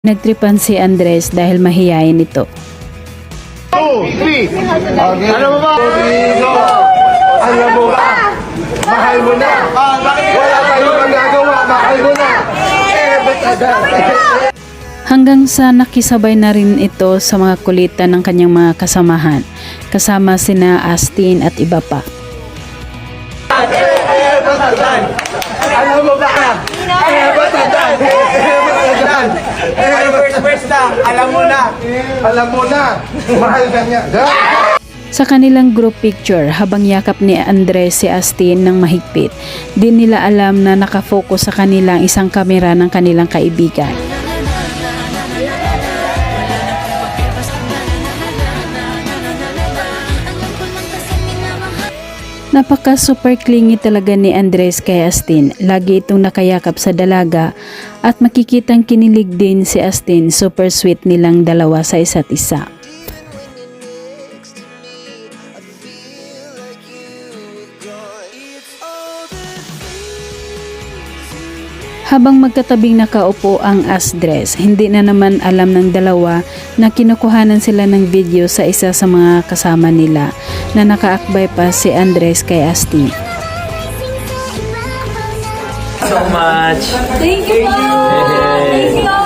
Nagtripan si Andres dahil mahiyain ito. Two, three. Alam mo ba? Alam mo ba? Mahal mo na. Wala tayong magagawa. Mahal mo na. Eh? Hanggang sa nakisabay na rin ito sa mga kulitan ng kanyang mga kasamahan, kasama sina Astin at iba pa. Eh, na. Alam mo na. Mahal ka niya. Sa kanilang group picture, habang yakap ni Andres si Astin ng mahigpit, di nila alam na nakafocus sa kanilang isang kamera ng kanilang kaibigan. Napaka super clingy talaga ni Andres kay Astin. Lagi itong nakayakap sa dalaga at makikitang kinilig din si Astin. Super sweet nilang dalawa sa isa't isa. Habang magkatabing nakaupo ang Asdres, hindi na naman alam ng dalawa na kinukuhanan sila ng video sa isa sa mga kasama nila na nakaakbay pa si Andres kay Asti. So much. Thank you! Thank you! Thank you.